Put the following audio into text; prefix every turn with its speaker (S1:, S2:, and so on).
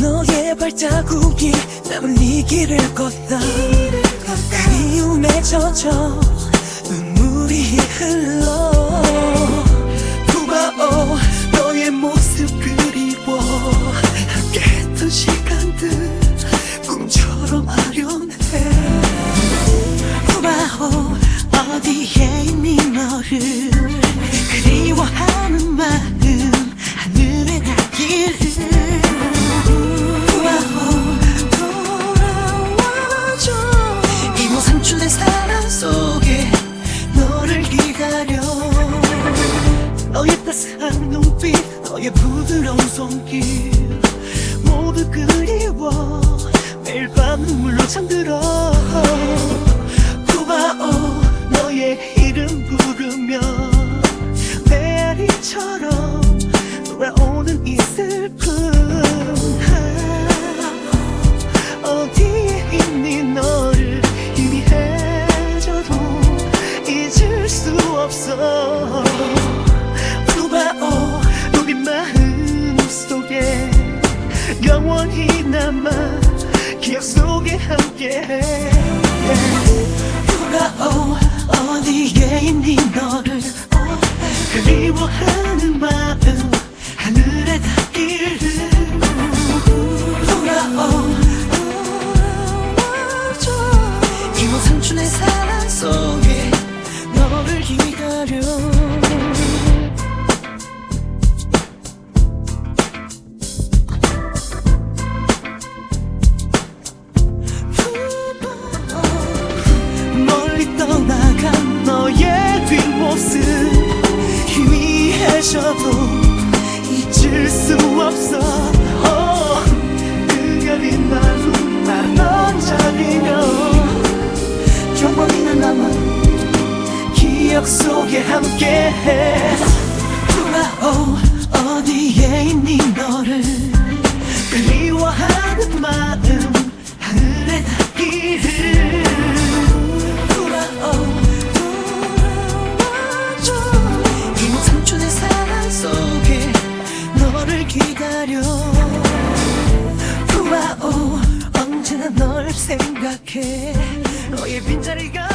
S1: 너의 발자국이 남은 이 길을 걷다. 그리움에 젖어 눈물이 흘러. 부바오 너의 모습 그리워. 함께 했던 시간들 꿈처럼 아련해. 후바호 어디에 있니 너를 사랑 속에 너를 기다려. 너의 따스한 눈빛 너의 부드러운 손길. 모두 그리워. 매일 밤 눈물로 잠들어. 구바오 너의 이름 부르며 메아리처럼 돌아오는 이 남아 기억 속에 함께해. 돌아오 어디에 있니 너를? 그리워하는 마음 희미해져도 잊을 수 없어. 어, 그녀린 마음 난 넌자리며 조금이나 남아 기억 속에 함께해 기다려. 돌아오 언제나 널 생각해. 너의 빈자리가